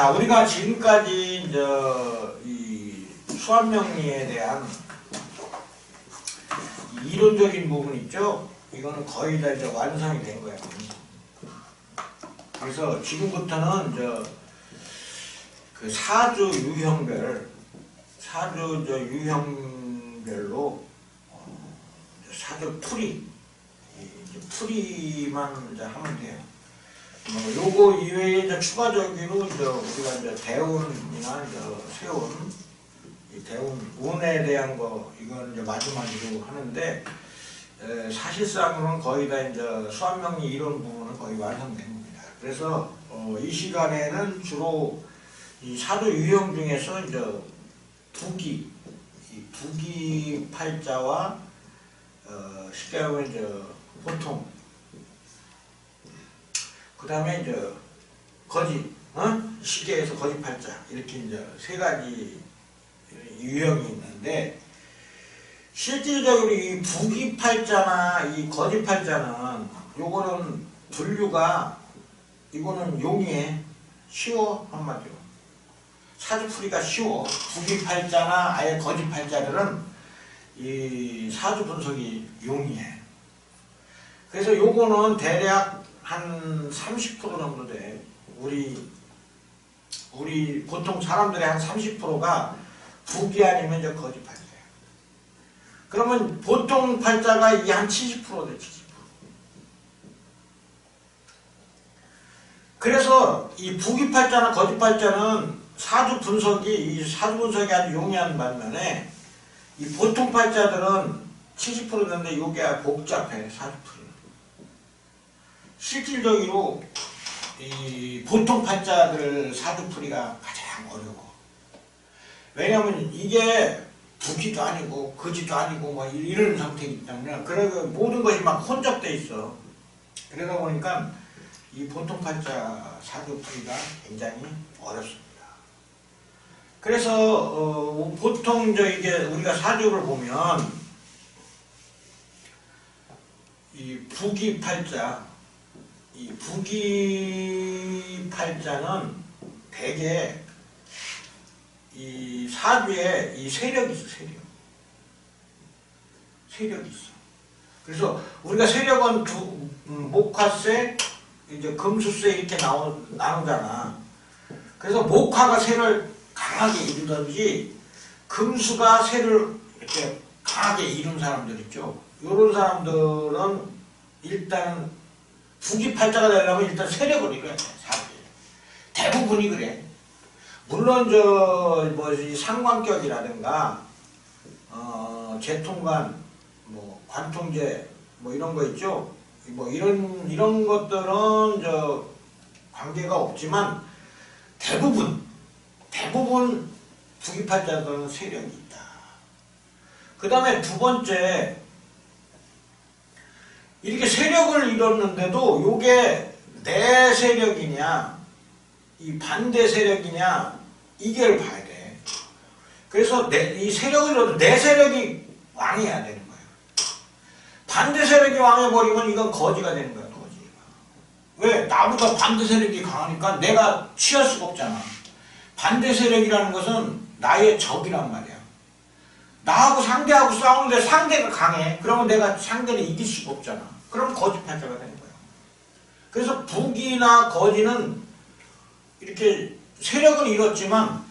자, 우리가 지금까지 이 수압명리에 대한 이 이론적인 부분 있죠? 이거는 거의 다 이제 완성이 된 거야. 그래서 지금부터는 이제 그 사주 유형별 사주 저 유형별로 어, 사주 풀이 풀이만 이제 하면 돼요. 뭐 요거 이외에 이제 추가적으로 이제 우리가 이제 대운이나 이제 세운 이 대운 운에 대한 거 이건 이제 마지막으로 하는데 에, 사실상으로는 거의 다 이제 수학명리 이론 부분은 거의 완성된 겁니다. 그래서 어, 이 시간에는 주로 이 사도 유형 중에서 이제 부기 이 부기 팔자와 어, 쉽게 하면 이제 보통 그 다음에 이제 거짓, 어? 시계에서 거짓 팔자. 이렇게 이제 세 가지 유형이 있는데 실질적으로 이 부기 팔자나 이 거짓 팔자는 요거는 분류가 이거는 용이해 쉬워 한마디로. 사주풀이가 쉬워. 부기 팔자나 아예 거짓 팔자들은 이 사주 분석이 용이해. 그래서 요거는 대략 한 30% 정도 돼. 우리 우리 보통 사람들의 한 30%가 부기 아니면 이제 거짓 팔자예요. 그러면 보통 팔자가 이 한 70%돼, 70%. 그래서 이 부기 팔자나 거짓 팔자는 사주 분석이 이 사주 분석이 아주 용이한 반면에 이 보통 팔자들은 70%인데 이게 복잡해 사주풀이. 실질적으로 이 보통 팔자들 사주풀이가 가장 어려워. 왜냐하면 이게 부기도 아니고 거지도 아니고 뭐 이런 상태이기 때문에 그래서 모든 것이 막 혼잡돼 있어. 그러다 보니까 이 보통 팔자 사주풀이가 굉장히 어렵습니다. 그래서 어, 보통 저 이게 우리가 사주를 보면 이 부기 팔자 이 부기 팔자는 대개 이 사주에 이 세력이 있어 세력. 세력이 있어. 그래서 우리가 세력은 두 음, 목화세 이제 금수세 이렇게 나오, 나누잖아. 그래서 목화가 세를 강하게 이루든지 금수가 세를 이렇게 강하게 이룬 사람들 있죠. 이런 사람들은 일단 부기팔자가 되려면 일단 세력을 이뤄야 돼, 사람이. 대부분이 그래. 물론 저 뭐지 상관격이라든가 어 재통관 뭐 관통제 뭐 이런 거 있죠. 뭐 이런 이런 것들은 저 관계가 없지만 대부분 대부분 부기팔자들은 세력이 있다. 그 다음에 두 번째 이렇게 세력을 이뤘는데도 요게 내 세력이냐 이 반대 세력이냐 이걸 봐야 돼. 그래서 내, 이 세력을 이뤄도 내 세력이 왕해야 되는 거야. 반대 세력이 왕해버리면 이건 거지가 되는 거야. 거지. 왜? 나보다 반대 세력이 강하니까 내가 취할 수가 없잖아. 반대 세력이라는 것은 나의 적이란 말이야. 나하고 상대하고 싸우는데 상대가 강해. 그러면 내가 상대를 이길 수가 없잖아. 그럼 거짓팔자가 되는 거야. 그래서 북이나 거지는 이렇게 세력은 이뤘지만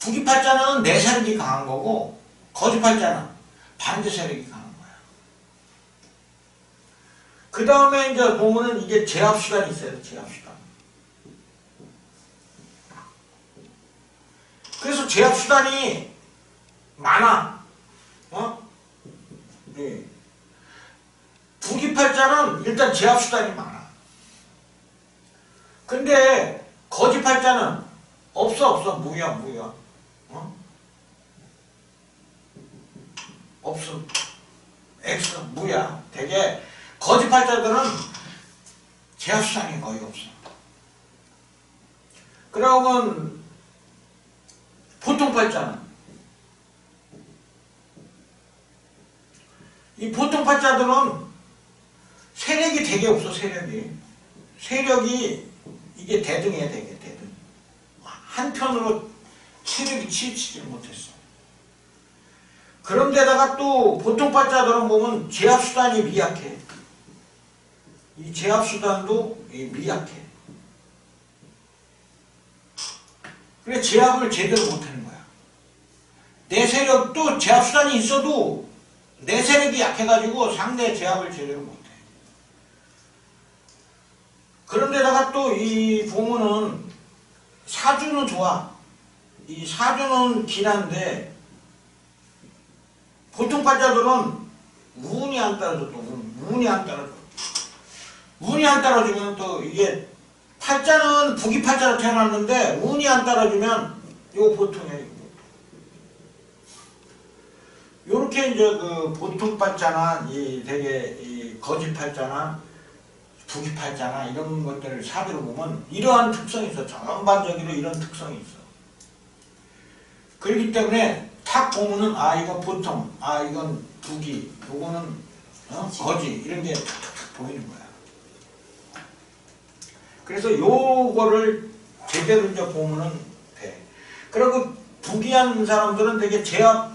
북이팔자는 내 세력이 강한 거고 거짓팔자는 반대 세력이 강한 거야. 그 다음에 이제 보면은 이게 제압시간이 있어요. 제압시간. 그래서 제압시간이 많아. 어? 네. 부기팔자는 일단 제압수단이 많아. 근데 거짓팔자는 없어 없어 무야 무야. 어? 없어. X 무야. 되게 거짓팔자들은 제압수단이 거의 없어. 그러면 보통 팔자는 이 보통 팔자들은 세력이 되게 없어 세력이 세력이 이게 대등해야 되게 대등 한편으로 체력이 치우치지 못했어. 그런데다가 또 보통 팔자들은 보면 제압수단이 미약해. 이 제압수단도 이 미약해. 그래 제압을 제대로 못하는 거야. 내 세력도 제압수단이 있어도 내 세력이 약해가지고 상대 제압을 제대로 못해. 그런데다가 또이 보면은 사주는 좋아. 이 사주는 길한데 보통 팔자들은 운이 안 따라줘 또 운, 운이 안 따라줘. 운이 안 따라주면 또 이게 팔자는 북이 팔자로 태어났는데 운이 안 따라주면 이거 보통이야 이거. 요렇게 이제 그 보통 팔자나 이 되게 이 거짓 팔자나 북이 팔자나 이런 것들을 사주로 보면 이러한 특성이 있어. 전반적으로 이런 특성이 있어. 그렇기 때문에 탁 보면은 아 이건 보통, 아 이건 북이, 요거는 어? 거지 이런 게 탁탁탁 보이는 거야. 그래서 요거를 제대로 이제 보면은 돼. 그리고 부기한 사람들은 되게 제압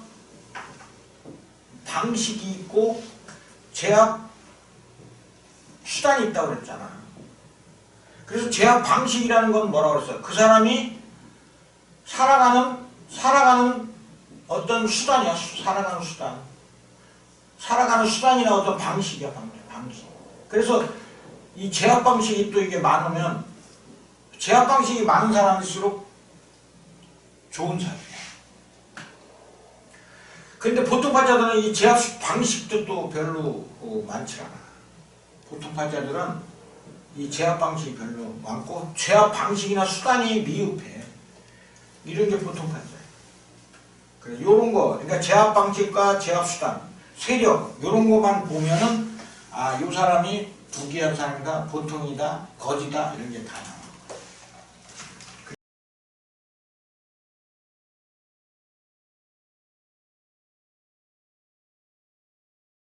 방식이 있고 제압 수단이 있다고 그랬잖아. 그래서 제압 방식이라는 건 뭐라고 그랬어요? 그 사람이 살아가는 살아가는 어떤 수단이야. 수- 살아가는 수단. 살아가는 수단이나 어떤 방식이야. 방식. 방식. 그래서 이 제압 방식이 또 이게 많으면 제압 방식이 많은 사람일수록 좋은 사람이야. 근데 보통 팔자들은 이 제압 방식도 또 별로 어, 많지 않아. 보통 팔자들은 이 제압 방식이 별로 많고 제압 방식이나 수단이 미흡해. 이런 게 보통 팔자야. 그래 요런 거 그러니까 제압 방식과 제압 수단, 세력 요런 거만 보면은 아 요 사람이 부귀한 사람이다, 보통이다, 거지다 이런 게 다 나와.